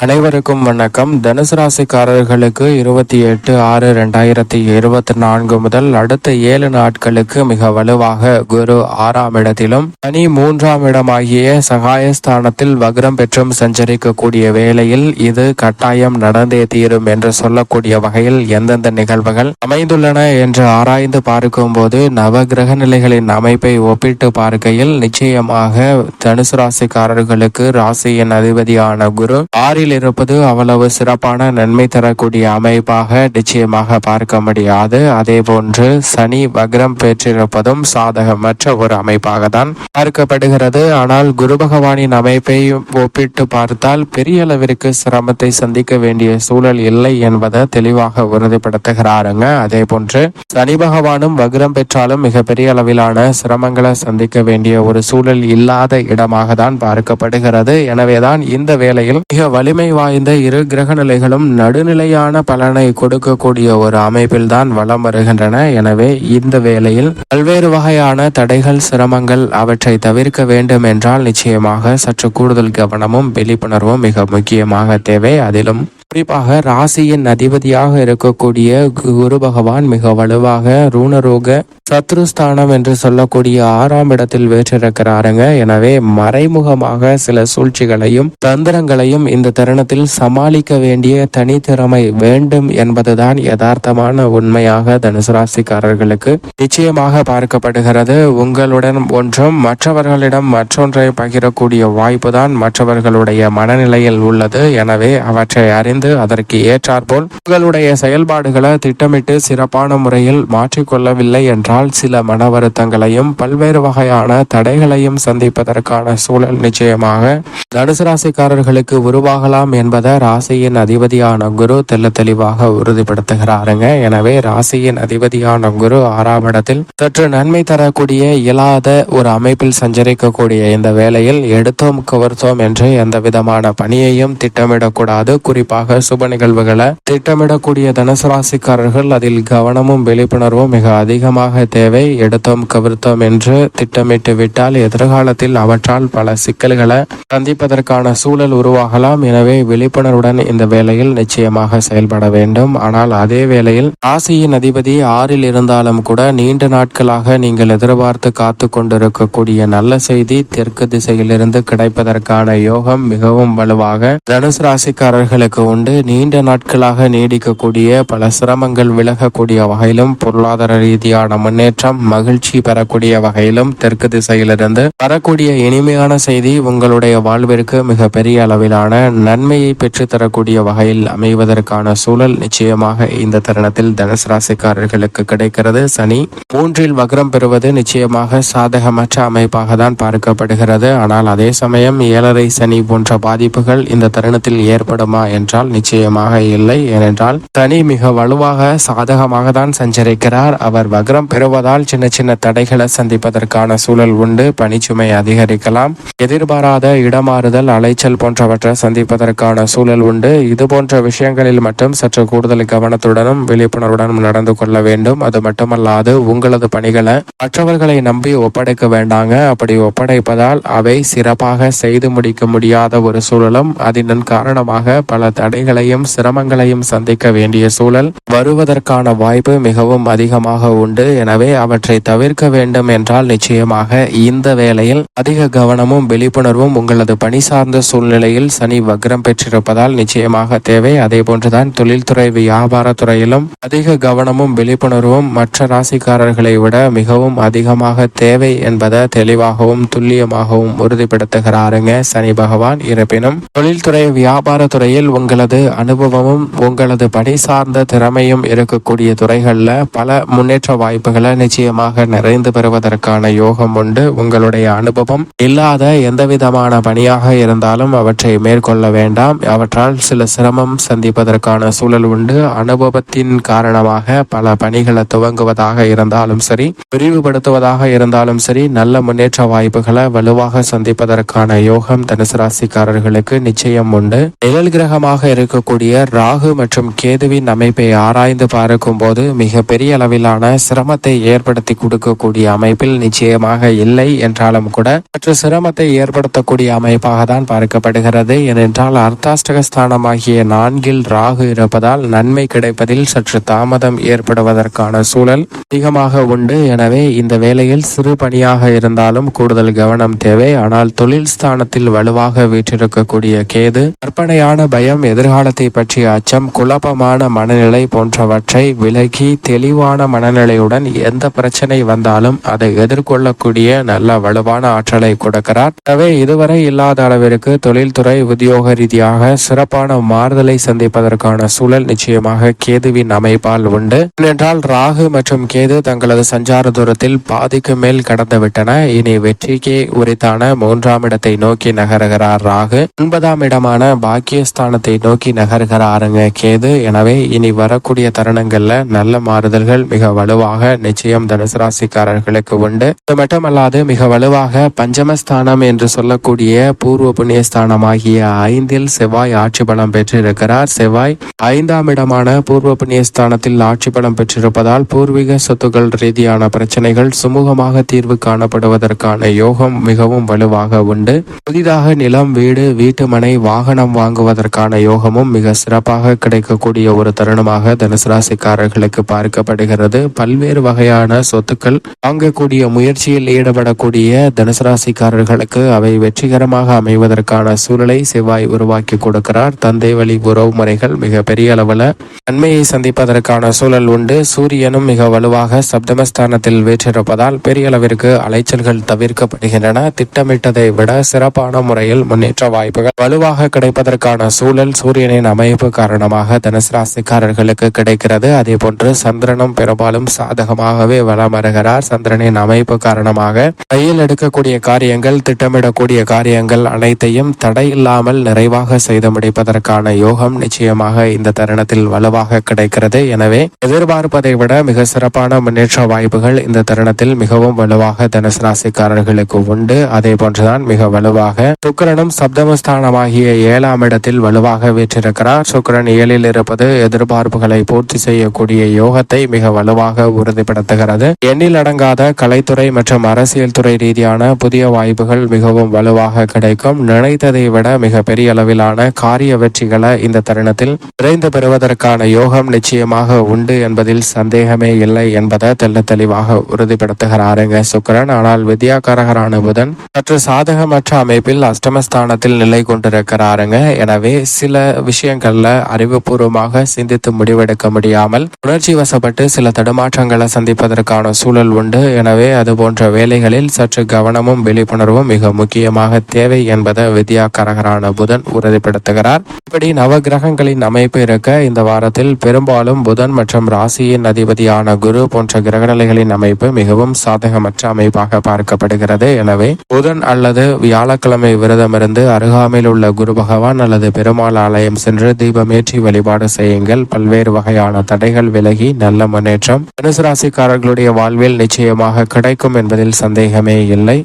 அனைவருக்கும் வணக்கம். தனுசு ராசிக்காரர்களுக்கு இருபத்தி எட்டு ஆறு ரெண்டாயிரத்தி இருபத்தி நான்கு முதல் அடுத்த ஏழு நாட்களுக்கு மிக வலுவாக குரு ஆறாம் இடத்திலும் சனி மூன்றாம் இடமாகிய சகாயஸ்தானத்தில் வக்ரம் பெற்றும் சஞ்சரிக்கக்கூடிய வேளையில் இது கட்டாயம் நடந்தே தீரும் என்று சொல்லக்கூடிய வகையில் எந்தெந்த நிகழ்வுகள் அமைந்துள்ளன என்று ஆராய்ந்து பார்க்கும்போது நவ கிரக நிலைகளின் அமைப்பை ஒப்பிட்டு பார்க்கையில் நிச்சயமாக தனுசு ராசிக்காரர்களுக்கு ராசியின் அதிபதியான குரு ஆறில் இருப்பது அவ்வளவு சிறப்பான நன்மை தரக்கூடிய அமைப்பாக நிச்சயமாக பார்க்க முடியாது. அதே போன்று சனி வக்ரம் பெற்றிருப்பதும் சாதகமற்ற ஒரு அமைப்பாக தான் பார்க்கப்படுகிறது. ஆனால் குரு பகவானின் அமைப்பை ஒப்பிட்டு பார்த்தால் பெரிய அளவிற்கு சிரமத்தை சந்திக்க வேண்டிய சூழல் இல்லை என்பதை தெளிவாக உறுதிப்படுத்துகிறாருங்க. அதே போன்று சனி பகவானும் வக்ரம் பெற்றாலும் மிகப்பெரிய அளவிலான சிரமங்களை சந்திக்க வேண்டிய ஒரு சூழல் இல்லாத இடமாக தான் பார்க்கப்படுகிறது. எனவேதான் இந்த வேளையில் மிக வலிமை வாய்ந்த இரு கிரக நிலைகளும் நடுநிலையான பலனை கொடுக்கக்கூடிய ஒரு அமைப்பில் தான் வலம் வருகின்றன. எனவே இந்த வேளையில் பல்வேறு வகையான தடைகள் சிரமங்கள் அவற்றை தவிர்க்க வேண்டும் என்றால் நிச்சயமாக சற்று கூடுதல் கவனமும் விழிப்புணர்வும் மிக முக்கியமாக தேவை. அதிலும் குறிப்பாக ராசியின் அதிபதியாக இருக்கக்கூடிய குரு பகவான் மிக வலுவாக ரூணரோக சத்ருஸ்தானம் என்று சொல்லக்கூடிய ஆறாம் இடத்தில் வேற்றிருக்கிறாருங்க. எனவே மறைமுகமாக சில சூழ்ச்சிகளையும் தந்திரங்களையும் இந்த தருணத்தில் சமாளிக்க வேண்டிய தனித்திறமை வேண்டும் என்பதுதான் யதார்த்தமான உண்மையாக தனுசு ராசிக்காரர்களுக்கு நிச்சயமாக பார்க்கப்படுகிறது. உங்களுடன் ஒன்றும் மற்றவர்களிடம் மற்றொன்றை பகிரக்கூடிய வாய்ப்பு தான் மற்றவர்களுடைய மனநிலையில் உள்ளது. எனவே அவற்றை அறிந்து அதற்கு ஏற்றாற்போல் உங்களுடைய செயல்பாடுகளை திட்டமிட்டு சிறப்பான முறையில் மாற்றிக்கொள்ளவில்லை என்றால் சில மன வருத்தங்களையும் பல்வேறு வகையான தடைகளையும் சந்திப்பதற்கான சூழல் நிச்சயமாக தனுசு ராசிக்காரர்களுக்கு உருவாகலாம் என்பதை ராசியின் அதிபதியான குரு தெல்ல தெளிவாக உறுதிப்படுத்துகிறாருங்க. எனவே ராசியின் அதிபதியான குரு ஆறாம் இடத்தில் சற்று நன்மை தரக்கூடிய இயலாத ஒரு அமைப்பில் சஞ்சரிக்கக்கூடிய இந்த வேளையில் எடுத்தோம் கவர்த்தோம் என்று எந்த விதமான பணியையும் திட்டமிடக்கூடாது. குறிப்பாக சுப நிகழ்வுகளை திட்டமிடக்கூடிய தனுசு ராசிக்காரர்கள் அதில் கவனமும் விழிப்புணர்வும் மிக அதிகமாக தேவை. எடுத்தோம் கவிர்த்தோம் என்று திட்டமிட்டு விட்டால் எதிர்காலத்தில் அவற்றால் பல சிக்கல்களை சந்திப்பதற்கான சூழல் உருவாகலாம். எனவே விழிப்புணர்வுடன் இந்த வேளையில் நிச்சயமாக செயல்பட வேண்டும். ஆனால் அதே வேளையில் ராசியின் அதிபதி ஆறில் இருந்தாலும் கூட நீண்ட நாட்களாக நீங்கள் எதிர்பார்த்து காத்து கொண்டிருக்கக்கூடிய நல்ல செய்தி தெற்கு திசையிலிருந்து கிடைப்பதற்கான யோகம் மிகவும் வலுவாக தனுசு ராசிக்காரர்களுக்கு உண்டு. நீண்ட நாட்களாக நீடிக்கக்கூடிய பல சிரமங்கள் விலகக்கூடிய வகையிலும் பொருளாதார ரீதியான முன்னேற்றம் மகிழ்ச்சி பெறக்கூடிய வகையிலும் தெற்கு திசையிலிருந்து வரக்கூடிய இனிமையான செய்தி உங்களுடைய வாழ்விற்கு மிக பெரிய அளவிலான நன்மையை பெற்றுத்தரக்கூடிய வகையில் அமைவதற்கான சூழல் நிச்சயமாக இந்த தருணத்தில் தனுசு ராசிக்காரர்களுக்கு கிடைக்கிறது. சனி மூன்றில் வக்ரம் பெறுவது நிச்சயமாக சாதகமற்ற அமைப்பாக தான் பார்க்கப்படுகிறது. ஆனால் அதே சமயம் ஏழரை சனி போன்ற பாதிப்புகள் இந்த தருணத்தில் ஏற்படுமா என்றால் நிச்சயமாக இல்லை ஏனென்றால் சனி மிக வலுவாக சாதகமாக தான் சஞ்சரிக்கிறார். அவர் வக்ரம் பெறுவதால் சின்ன சின்ன தடைகளை சந்திப்பதற்கான சூழல் உண்டு பணிச்சுமை அதிகரிக்கலாம். எதிர்பாராத இடமாறுதல் அலைச்சல் போன்றவற்றை சந்திப்பதற்கான சூழல் உண்டு. இது போன்ற விஷயங்களில் மட்டும் சற்று கூடுதல் கவனத்துடனும் விழிப்புணர்வுடனும் நடந்து கொள்ள வேண்டும். அது மட்டுமல்லாது உங்களது பணிகளை மற்றவர்களை நம்பி ஒப்படைக்க வேண்டாங்க. அப்படி ஒப்படைப்பதால் அவை சிறப்பாக செய்து முடிக்க முடியாத ஒரு சூழலும் அதன் காரணமாக பல தடைகளையும் சிரமங்களையும் சந்திக்க வேண்டிய சூழல் வருவதற்கான வாய்ப்பு மிகவும் அதிகமாக உண்டு. எனவே அவற்றை தவிர்க்க வேண்டும் என்றால் நிச்சயமாக இந்த வேளையில் அதிக கவனமும் விழிப்புணர்வும் உங்களது பணி சார்ந்த சூழ்நிலையில் சனி வக்ரம் பெற்றிருப்பதால் நிச்சயமாக தேவை. அதே போன்றுதான் தொழில்துறை வியாபார துறையிலும் அதிக கவனமும் விழிப்புணர்வும் மற்ற ராசிக்காரர்களை விட மிகவும் அதிகமாக தேவை என்பதை தெளிவாகவும் துல்லியமாகவும் உறுதிப்படுத்துகிறாருங்க சனி பகவான். இருப்பினும் தொழில்துறை வியாபார துறையில் உங்களது அனுபவமும் உங்களது பணி சார்ந்த திறமையும் இருக்கக்கூடிய துறைகளில் பல முன்னேற்ற வாய்ப்புகளை நிச்சயமாக நிறைந்து பெறுவதற்கான யோகம் உண்டு. உங்களுடைய அனுபவம் இல்லாத எந்த விதமான பணியாக இருந்தாலும் அவற்றை மேற்கொள்ள வேண்டாம். அவற்றால் சில சிரமம் சந்திப்பதற்கான சூழல் உண்டு. அனுபவத்தின் காரணமாக பல பணிகளை துவங்குவதாக இருந்தாலும் சரி விரிவுபடுத்துவதாக இருந்தாலும் சரி நல்ல முன்னேற்ற வாய்ப்புகளை வலுவாக சந்திப்பதற்கான யோகம் தனுசு ராசிக்காரர்களுக்கு நிச்சயம் உண்டு. நிழல் கிரகமாக இருக்கக்கூடிய ராகு மற்றும் கேதுவின் அமைப்பை ஆராய்ந்து பார்க்கும் போது மிக பெரிய அளவிலான சிரமத்தை ஏற்படுத்தி கொடுக்கக்கூடிய அமைப்பில் நிச்சயமாக இல்லை என்றாலும் கூட சற்று சிரமத்தை ஏற்படுத்தக்கூடிய அமைப்பாக தான் பார்க்கப்படுகிறது. ஏனென்றால் அர்த்தாஷ்டக ஸ்தானமாகிய நான்கில் ராகு இருப்பதால் நன்மை கிடைப்பதில் சற்று தாமதம் ஏற்படுவதற்கான சூழல் அதிகமாக உண்டு. எனவே இந்த வேளையில் சிறு பணியாக இருந்தாலும் கூடுதல் கவனம் தேவை. ஆனால் தொழில் ஸ்தானத்தில் வலுவாக வீற்றிருக்கக்கூடிய கேது கற்பனையான பயம் எதிர்காலத்தை பற்றிய அச்சம் குழப்பமான மனநிலை போன்றவற்றை விலகி தெளிவான மனநிலையுடன் எந்த பிரச்சனை வந்தாலும் அதை எதிர்கொள்ளக்கூடிய நல்ல வலுவான ஆற்றலை கொடுக்கிறார். எனவே இதுவரை இல்லாத அளவிற்கு தொழில்துறை உத்தியோக ரீதியாக சிறப்பான மாறுதலை சந்திப்பதற்கான சூழல் நிச்சயமாக கேதுவின் அமைப்பால் உண்டு. ஏனென்றால் ராகு மற்றும் கேது தங்களது சஞ்சார தூரத்தில் பாதிக்கு மேல் கடந்துவிட்டன. இனி வெற்றிக்கு உரித்தான மூன்றாம் இடத்தை நோக்கி நகருகிறார் ராகு. ஒன்பதாம் இடமான பாக்கியஸ்தானத்தை நோக்கி நகர்கிறாருங்க கேது எனவே இனி வரக்கூடிய தருணங்கள்ல நல்ல மாறுதல்கள் மிக வலுவாக நிச்சயம் தனுசு ராசிக்காரர்களுக்கு உண்டு. அது மட்டுமல்லாது மிக வலுவாக பஞ்சமஸ்தானம் என்று சொல்லக்கூடிய பூர்வ புண்ணியஸ்தானமாகிய ஐந்தில் செவ்வாய் ஆட்சி பலம் பெற்றிருக்கிறார். செவ்வாய் ஐந்தாம் இடமான பூர்வ புண்ணியஸ்தானத்தில் ஆட்சி பலம் பெற்றிருப்பதால் பூர்வீக சொத்துக்கள் ரீதியான பிரச்சனைகள் சுமூகமாக தீர்வு காணப்படுவதற்கான யோகம் மிகவும் வலுவாக உண்டு. புதிதாக நிலம் வீடு வீட்டு மனை வாகனம் வாங்குவதற்கான யோகமும் மிக சிறப்பாக கிடைக்கக்கூடிய ஒரு தருணமாக தனுசு ராசிக்காரர்களுக்கு பார்க்கப்படுகிறது. பல்வேறு வகையான சொத்துக்கள் வாங்கக்கூடிய முயற்சியில் ஈடுபடக்கூடிய தனுசு ராசிக்காரர்களுக்கு அவை வெற்றிகரமாக அமைவதற்கான சூழலை செவ்வாய் உருவாக்கி கொடுக்கிறார். தந்தை வழி உறவு முறைகள் மிக பெரிய அளவில் நன்மையை சந்திப்பதற்கான சூழல் உண்டு. சூரியனும் மிக வலுவாக சப்தமஸ்தானத்தில் வீற்றிருப்பதால் பெரிய அளவிற்கு அலைச்சல்கள் தவிர்க்கப்படுகின்றன. திட்டமிட்டதை விட சிறப்பான முறையில் முன்னேற்ற வாய்ப்புகள் வலுவாக கிடைப்பதற்கான சூழல் சூரியனின் அமைப்பு காரணமாக தனுசு ராசிக்காரர்களுக்கு கிடைக்கிறது. அதே போன்று சந்திரனும் பெரும்பாலும் சாதகமாகவே வளம் வருகிறார். சந்திரனின் அமைப்பு காரணமாக கையில் எடுக்கக்கூடிய காரியங்கள் திட்டமிடக்கூடிய காரியங்கள் அனைத்தையும் தடை இல்லாமல் நிறைவாக செய்து முடிப்பதற்கான யோகம் நிச்சயமாக இந்த தருணத்தில் வலுவாக கிடைக்கிறது. எனவே எதிர்பார்ப்பதை விட மிக சிறப்பான முன்னேற்ற வாய்ப்புகள் இந்த தருணத்தில் மிகவும் வலுவாக தனுசு ராசிக்காரர்களுக்கு உண்டு. அதே போன்றுதான் மிக வலுவாக சுக்கரனும் சப்தமஸ்தானமாகிய ஏழாம் இடத்தில் வலுவாக வீற்றிருக்கிறார் சுக்கரன் ஏழில் இருப்பது எதிர்பார்ப்புகளை பூர்த்தி செய்யக்கூடிய யோகத்தை மிக வலுவாக உறுதிப்படுத்துகிறது. எண்ணில் அடங்காத கலைத்துறை மற்றும் அரசியல் துறை ரீதியான புதிய வாய்ப்புகள் மிகவும் வலுவாக கிடைக்கும். நினைத்ததை விட மிக பெரிய அளவிலான காரிய வெற்றிகளை இந்த தருணத்தில் விரைந்து பெறுவதற்கான யோகம் நிச்சயமாக உண்டு என்பதில் சந்தேகமே இல்லை என்பதை தெல்ல தெளிவாக உறுதிப்படுத்துகிறாருங்க சுக்கரன். ஆனால் வித்யாகரகரான புதன் சற்று சாதகமற்ற அமைப்பில் அஷ்டமஸ்தானத்தில் நிலை கொண்டிருக்கிறாருங்க. எனவே சில விஷயங்கள்ல அறிவுபூர்வமாக சிந்தித்து முடிவெடுக்க முடியாமல் உணர்ச்சி வசப்பட்டு சில தடுமாற்றங்களை சந்திப்பதற்கான சூழல் உண்டு. எனவே அது போன்ற வேலைகளில் சற்று கவனமும் விழிப்புணர்வும் மிக முக்கியமாக தேவை என்பதை வித்யாகாரகரான புதன் உறுதிப்படுத்துகிறார். இப்படி நவகிரகங்களின் அமைப்பு இருக்க இந்த வாரத்தில் பெரும்பாலும் புதன் மற்றும் ராசியின் அதிபதியான குரு போன்ற கிரகநிலைகளின் அமைப்பு மிகவும் சாதகமற்ற அமைப்பாக பார்க்கப்படுகிறது. எனவே புதன் அல்லது வியாழக்கிழமை விரதமிருந்து அருகாமையில் உள்ள குரு பகவான் அல்லது பெருமாள் ஆலயம் சென்று தீபமேற்றி வழிபாடு செய்யுங்கள். பல்வேறு வகையான தடைகள் விலகி நல்ல முன்னேற்றம். தனுசு ராசிக்காரர்களுடைய வாழ்வில் நிச்சயமாக கிடைக்கும் என்பதில் சந்தேகமே இல்லை.